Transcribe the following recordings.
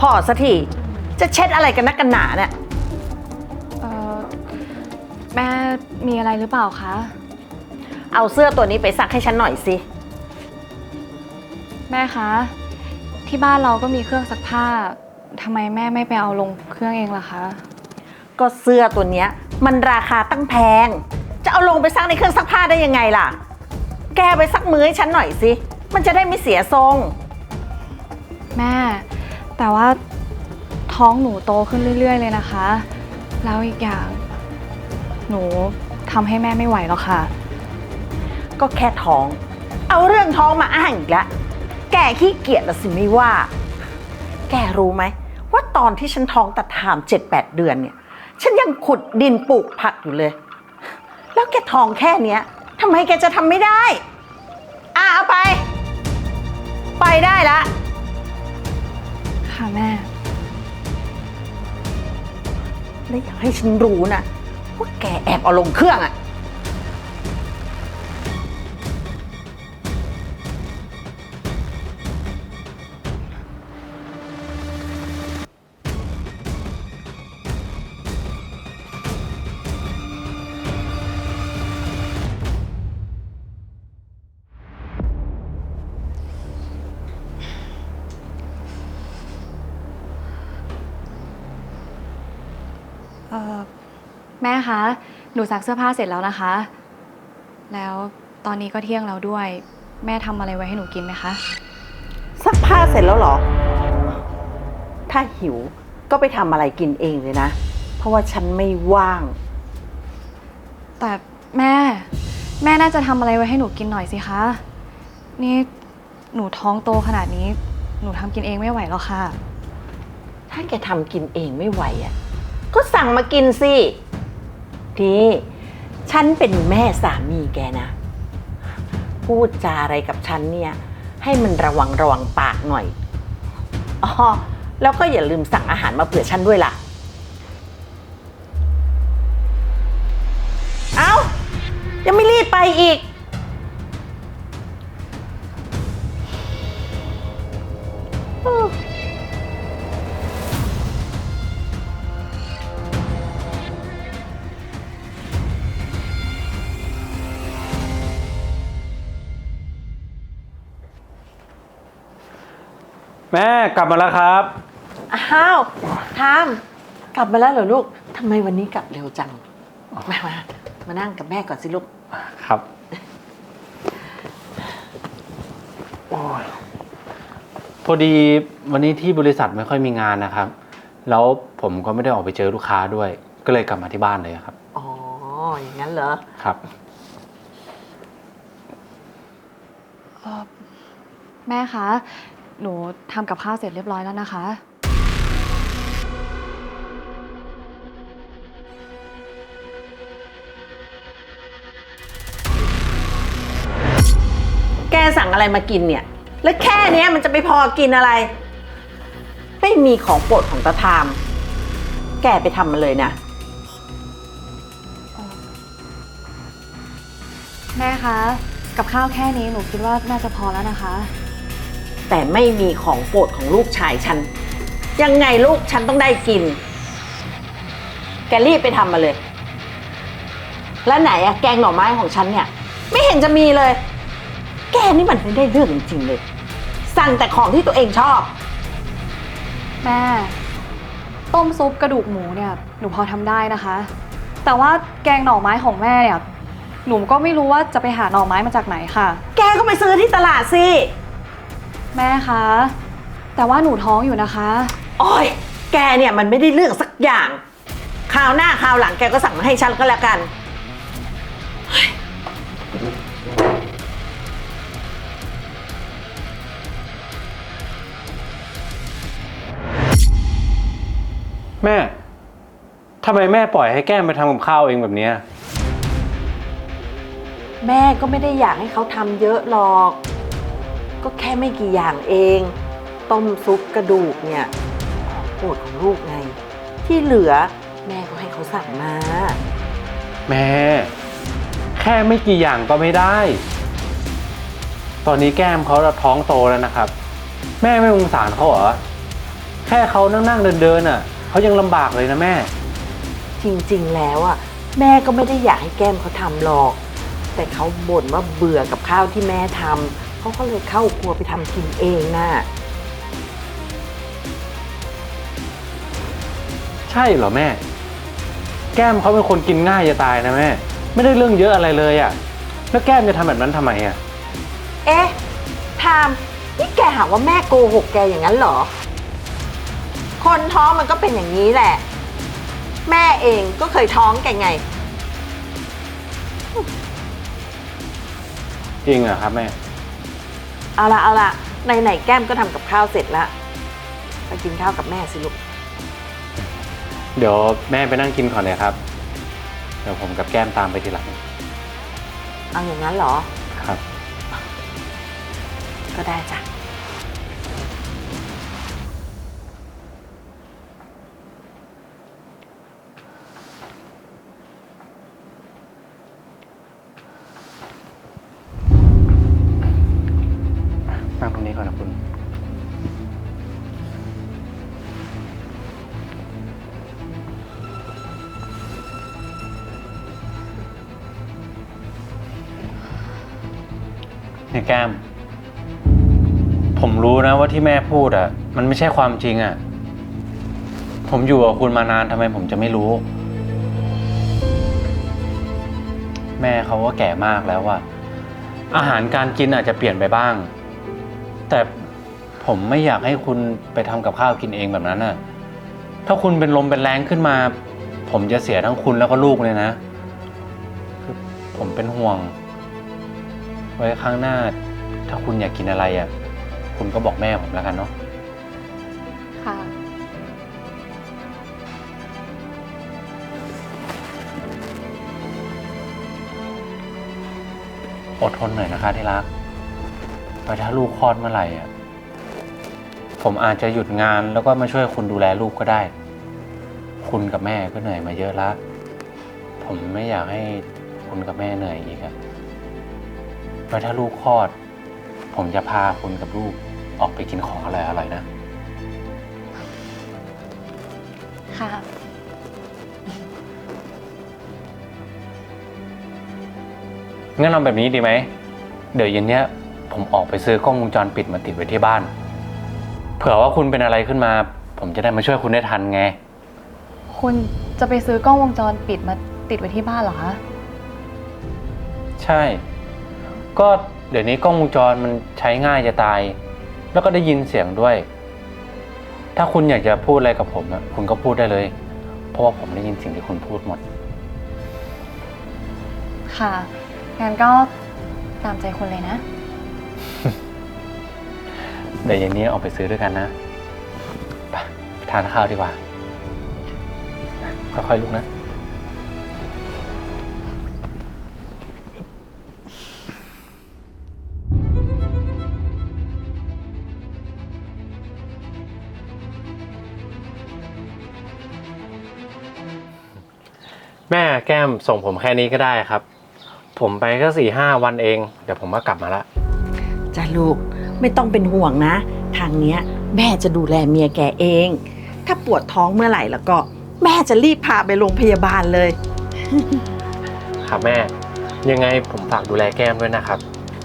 พอสักทีจะเช็ดอะไรกันนักกันหนาเนี่ยเอ่อแม่มีอะไรหรือเปล่าคะ เอาเสื้อตัวนี้ไปซักให้ฉันหน่อยสิ แม่คะ ที่บ้านเราก็มีเครื่องซักผ้าทำไมแม่ไม่ไปเอาลงเครื่องเองล่ะคะ ก็เสื้อตัวเนี้ยมันราคาตั้งแพง จะเอาลงไปซักในเครื่องซักผ้าได้ยังไงล่ะ แกไปซักมือให้ฉันหน่อยสิ มันจะได้ไม่เสียทรง แม่ แต่ว่าท้องหนูโตขึ้นเรื่อย ๆ เลยนะคะ แล้วอีกอย่าง หนูทำให้แม่ไม่ไหวแล้วค่ะ ก็แค่ท้อง เอาเรื่องท้องมาอ้างอีกแล้วแกขี้เกียจละสิไม่ว่า แกรู้ไหม ว่าตอนที่ฉันท้องตัดถามเจ็ดแปดเดือนเนี่ย ฉันยังขุดดินปลูกผักอยู่เลย แล้วแกท้องแค่เนี้ยทำไมแกจะทำไม่ได้ อะเอาไป ไปได้ละ ค่ะแม่ และอยากให้ฉันรู้นะว่าแกแอบเอาลงเครื่องอะ เอ่อแม่คะ หนูซักเสื้อผ้าเสร็จแล้วนะคะ แล้วตอนนี้ก็เที่ยงแล้วด้วย แม่ทำอะไรไว้ให้หนูกินไหมคะ ซักผ้าเสร็จแล้วเหรอ ถ้าหิวก็ไปทำอะไรกินเองเลยนะ เพราะว่าฉันไม่ว่าง แต่แม่ แม่น่าจะทำอะไรไว้ให้หนูกินหน่อยสิคะ นี่หนูท้องโตขนาดนี้ หนูทำกินเองไม่ไหวแล้วค่ะ ถ้าแกทำกินเองไม่ไหวอะ ก็สั่งมากินสิทีฉันเป็นแม่สามีแกนะ พูดจาอะไรกับฉันเนี่ย ให้มันระวังระวังปากหน่อยอ๋อแล้วก็อย่าลืมสั่งอาหารมาเผื่อฉันด้วยล่ะ เอายังไม่รีบไปอีก แม่กลับมาแล้วครับ อ้าวทามกลับมาแล้วเหรอลูกทำไมวันนี้กลับเร็วจัง มามามานั่งกับแม่ก่อนสิลูก ครับโอ้ยพอดีวันนี้ที่บริษัทไม่ค่อยมีงานนะครับ แล้วผมก็ไม่ได้ออกไปเจอลูกค้าด้วย ก็เลยกลับมาที่บ้านเลยครับ อ๋อ อย่างนั้นเหรอ ครับแม่คะ หนูทำกับข้าวเสร็จเรียบร้อยแล้วนะคะ แกสั่งอะไรมากินเนี่ย แล้วแค่เนี้ยมันจะไปพอกินอะไร ไม่มีของโปรดของตาทาม แกไปทำมาเลยนะ แม่คะ กับข้าวแค่นี้หนูคิดว่าน่าจะพอแล้วนะคะ แต่ไม่มีของโปรดของลูกชายฉัน ยังไงลูกฉันต้องได้กิน แกรีบไปทำมาเลย แล้วไหนอะแกงหน่อไม้ของฉันเนี่ย ไม่เห็นจะมีเลย แกนี่มันไม่ได้เรื่องจริงๆเลย สั่งแต่ของที่ตัวเองชอบ แม่ ต้มซุปกระดูกหมูเนี่ยหนูพอทำได้นะคะ แต่ว่าแกงหน่อไม้ของแม่เนี่ยหนูก็ไม่รู้ว่าจะไปหาหน่อไม้มาจากไหนค่ะ แกก็ไปซื้อที่ตลาดสิ แม่คะ แต่ว่าหนูท้องอยู่นะคะ โอ้ย แกเนี่ยมันไม่ได้เรื่องสักอย่างคราวหน้าคราวหลังแกก็สั่งมาให้ฉันก็แล้วกัน แม่ ทำไมแม่ปล่อยให้แก้มไปทำกับข้าวเองแบบเนี้ย แม่ก็ไม่ได้อยากให้เขาทำเยอะหรอก ก็แค่ไม่กี่อย่างเอง ต้มซุปกระดูกเนี่ยของโปรดของลูกไง ที่เหลือแม่ก็ให้เขาสั่งมา แม่ แค่ไม่กี่อย่างก็ไม่ได้ ตอนนี้แก้มเขาท้องโตแล้วนะครับ แม่ไม่สงสารเขาเหรอ แค่เขานั่งๆเดินๆอะเขายังลำบากเลยนะแม่ จริงๆแล้วอะแม่ก็ไม่ได้อยากให้แก้มเขาทำหรอก แต่เขาบ่นว่าเบื่อกับข้าวที่แม่ทำ เขาก็เลยเข้าครัวไปทำกินเองน่ะ ใช่เหรอแม่ แก้มเขาเป็นคนกินง่ายจะตายนะแม่ ไม่ได้เรื่องเยอะอะไรเลยอะ แล้วแก้มจะทำแบบนั้นทำไมอะ เอ๊ะทามนี่แกหาว่าแม่โกหกแกอย่างนั้นเหรอ คนท้องมันก็เป็นอย่างนี้แหละ แม่เองก็เคยท้องแกไง จริงเหรอครับแม่ เอาละเอาละไหนๆแก้มก็ทำกับข้าวเสร็จแล้วไปกินข้าวกับแม่สิลูก เดี๋ยวแม่ไปนั่งกินก่อนเลยครับ เดี๋ยวผมกับแก้มตามไปทีหลังเอาอย่างนั้นเหรอ ครับ ก็ได้จ้ะ นี่แก้ม ผมรู้นะว่าที่แม่พูดอะ มันไม่ใช่ความจริงอะ ผมอยู่กับคุณมานานทำไมผมจะไม่รู้ แม่เขาก็แก่มากแล้วอะ อาหารการกินอาจจะเปลี่ยนไปบ้าง แต่ผมไม่อยากให้คุณไปทำกับข้าวกินเองแบบนั้นน่ะ ถ้าคุณเป็นลมเป็นแรงขึ้นมา ผมจะเสียทั้งคุณแล้วก็ลูกเลยนะ ผมเป็นห่วง ไว้ครั้งหน้า ถ้าคุณอยากกินอะไรอะ คุณก็บอกแม่ผมแล้วกันเนาะ ค่ะ อดทนหน่อยนะคะที่รักไว้ถ้าลูกคลอดเมื่อไหร่อะ ผมอาจจะหยุดงานแล้วก็มาช่วยคุณดูแลลูกก็ได้ คุณกับแม่ก็เหนื่อยมาเยอะแล้วผมไม่อยากให้คุณกับแม่เหนื่อยอีกอะ ไว้ถ้าลูกคลอด ผมจะพาคุณกับลูกออกไปกินของอร่อยๆนะ ค่ะ งั้นเอาแบบนี้ดีไหม เดี๋ยวเย็นเนี้ยผมออกไปซื้อกล้องวงจรปิดมาติดไว้ที่บ้าน เผื่อว่าคุณเป็นอะไรขึ้นมา ผมจะได้มาช่วยคุณได้ทันไง คุณจะไปซื้อกล้องวงจรปิดมาติดไว้ที่บ้านเหรอคะ ใช่ ก็เดี๋ยวนี้กล้องวงจรมันใช้ง่ายจะตาย แล้วก็ได้ยินเสียงด้วย ถ้าคุณอยากจะพูดอะไรกับผมอะคุณก็พูดได้เลย เพราะว่าผมได้ยินสิ่งที่คุณพูดหมด ค่ะ งั้นก็ตามใจคุณเลยนะ เดี๋ยวเย็นนี้ออกไปซื้อด้วยกันนะไปทานข้าวดีกว่า ค่อยๆลุกนะ แม่แก้มส่งผมแค่นี้ก็ได้ครับ ผมไปแค่สี่ห้าวันเอง เดี๋ยวผมก็กลับมาละ จ้าลูกไม่ต้องเป็นห่วงนะ ทางเนี้ยแม่จะดูแลเมียแกเอง ถ้าปวดท้องเมื่อไหร่แล้วก็ แม่จะรีบพาไปโรงพยาบาลเลย ครับแม่ ยังไงผมฝากดูแลแก้มด้วยนะครับ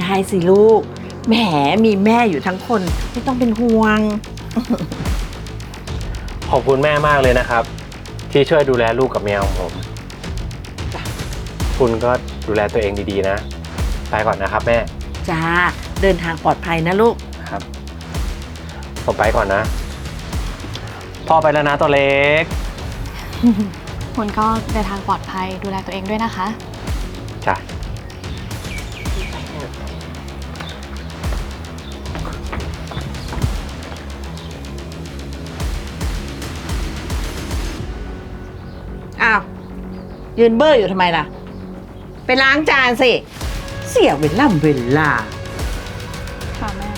ได้สิลูก แหมมีแม่อยู่ทั้งคน ไม่ต้องเป็นห่วง ขอบคุณแม่มากเลยนะครับ ที่ช่วยดูแลลูกกับเมียของผม คุณก็ดูแลตัวเองดีๆนะ ไปก่อนนะครับแม่ จ้า เดินทางปลอดภัยนะลูก ครับ ผมไปก่อนนะ พ่อไปแล้วนะตัวเล็ก คุณก็เดินทางปลอดภัยดูแลตัวเองด้วยนะคะ จ้ะ อ้าว ยืนเบอร์อยู่ทำไมล่ะไป ล้างจานสิ เสียเวลาเวลา ค่ะแม่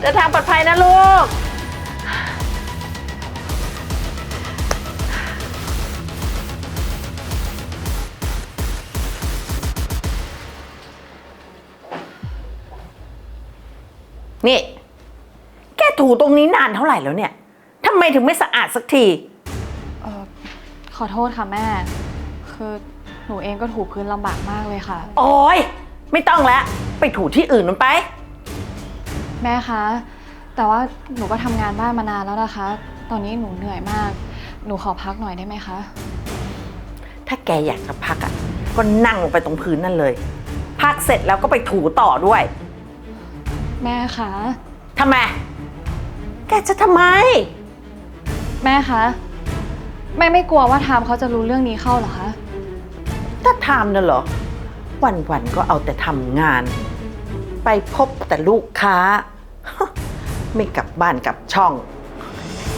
เดินทางปลอดภัยนะลูก นี่ แกถูตรงนี้นานเท่าไหร่แล้วเนี่ยทำไมถึงไม่สะอาดสักทีเออ ขอโทษค่ะแม่ คือหนูเองก็ถูพื้นลำบากมากเลยค่ะ โอ้ยไม่ต้องแล้ว ไปถูที่อื่นมันไป แม่คะ แต่ว่าหนูก็ทำงานบ้านมานานแล้วนะคะ ตอนนี้หนูเหนื่อยมาก หนูขอพักหน่อยได้ไหมคะ ถ้าแกอยากจะพักอะ ก็นั่งลงไปตรงพื้นนั่นเลย พักเสร็จแล้วก็ไปถูต่อด้วยแม่คะ ทำไม แกจะทำไม แม่คะ แม่ไม่กลัวว่าทามเขาจะรู้เรื่องนี้เข้าเหรอคะ ถ้าทำน่ะเหรอ วันๆก็เอาแต่ทำงาน ไปพบแต่ลูกค้า ไม่กลับบ้านกลับช่อง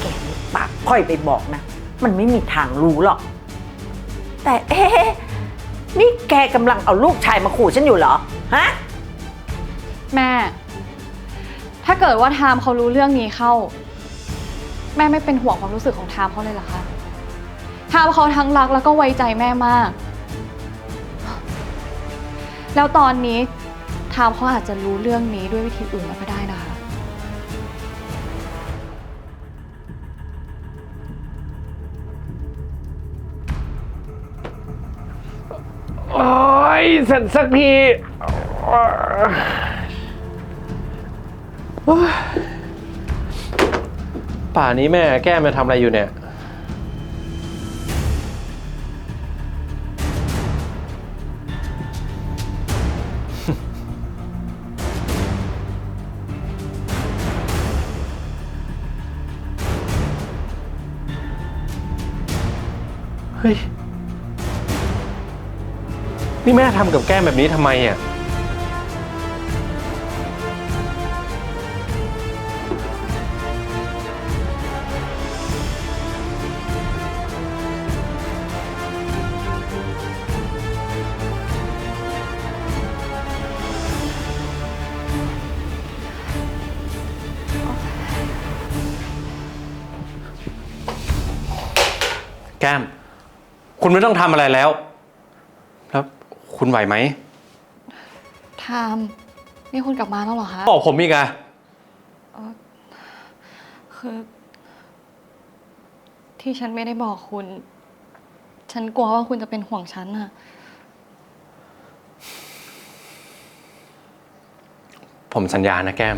แกนี่ปากค่อยไปบอกนะ มันไม่มีทางรู้หรอก แต่เอ๊ะนี่แกกำลังเอาลูกชายมาขู่ฉันอยู่เหรอ ฮะ แม่ ถ้าเกิดว่าทามเขารู้เรื่องนี้เข้า แม่ไม่เป็นห่วงความรู้สึกของทามเขาเลยเหรอคะ ทามเขาทั้งรักแล้วก็ไว้ใจแม่มาก แล้วตอนนี้ทามเขาอาจจะรู้เรื่องนี้ด้วยวิธีอื่นแล้วก็ได้นะคะ โอ้ยเสร็จสักทีป่านี้แม่แก้มาทำอะไรอยู่เนี่ย นี่แม่ทำกับแก้มแบบนี้ทำไมอะ แก้ม คุณไม่ต้องทำอะไรแล้วแล้ว คุณไหวไหมทามนี่คุณกลับมาแล้วเหรอคะบอกผมอีกอะคือ ที่ฉันไม่ได้บอกคุณ ฉันกลัวว่าคุณจะเป็นห่วงฉันอะผมสัญญานะแก้ม